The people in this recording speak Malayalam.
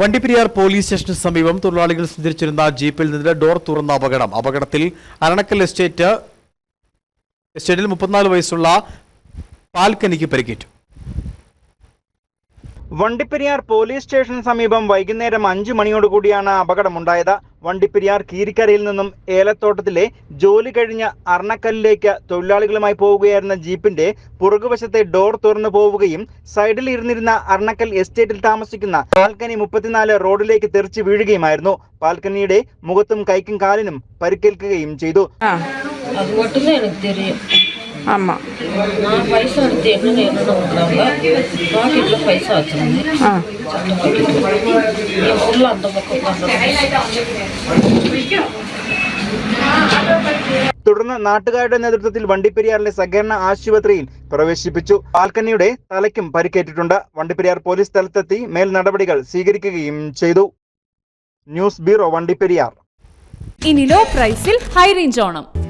വണ്ടിപ്പെരിയാർ പോലീസ് സ്റ്റേഷന് സമീപം തൊഴിലാളികൾ സഞ്ചരിച്ചിരുന്ന ജീപ്പിൽ നിന്ന് ഡോർ തുറന്ന അപകടം. അപകടത്തിൽ അരണക്കൽ എസ്റ്റേറ്റ് എസ്റ്റേറ്റിൽ മുപ്പത്തിനാല് വയസ്സുള്ള പാൽക്കനിക്ക് പരിക്കേറ്റു. വണ്ടിപ്പെരിയാർ പോലീസ് സ്റ്റേഷന് സമീപം വൈകുന്നേരം അഞ്ചു മണിയോടുകൂടിയാണ് അപകടമുണ്ടായത്. വണ്ടിപ്പെരിയാർ കീരിക്കരയിൽ നിന്നും ഏലത്തോട്ടത്തിലെ ജോലി കഴിഞ്ഞ അർണക്കല്ലിലേക്ക് തൊഴിലാളികളുമായി പോവുകയായിരുന്ന ജീപ്പിന്റെ പുറകുവശത്തെ ഡോർ തുറന്നു പോവുകയും സൈഡിൽ ഇരുന്നിരുന്ന അർണക്കൽ എസ്റ്റേറ്റിൽ താമസിക്കുന്ന പാൽക്കനി മുപ്പത്തിനാല് റോഡിലേക്ക് തെറിച്ച് വീഴുകയുമായിരുന്നു. പാൽക്കനിയുടെ മുഖത്തും കൈക്കും കാലിനും പരിക്കേൽക്കുകയും ചെയ്തു. ஆ அது மட்டும்தான் எனக்கு தெரியும் ஆமாம் நான் பைசா எடுத்து என்னென்ன என்னென்ன விட்றாங்க பாக்கெட்டில் பைசா வச்சுருந்தேன் ஆ சட்டை பாக்கெட்டில் என் ஃபுல்லாக அந்த பக்கம் உட்காந்து തുടർന്ന് നാട്ടുകാരുടെ നേതൃത്വത്തിൽ വണ്ടിപ്പെരിയാറിലെ സഹകരണ ആശുപത്രിയിൽ പ്രവേശിപ്പിച്ചു പാൽക്കന്നിയുടെ തലയ്ക്കും പരിക്കേറ്റിട്ടുണ്ട് വണ്ടിപ്പെരിയാർ പോലീസ് സ്ഥലത്തെത്തി മേൽ നടപടികൾ സ്വീകരിക്കുകയും ചെയ്തു ന്യൂസ് ബ്യൂറോ വണ്ടിപ്പെരിയാർ ഇനി ലോ പ്രൈസിൽ ഹൈ റേഞ്ച് ഓണം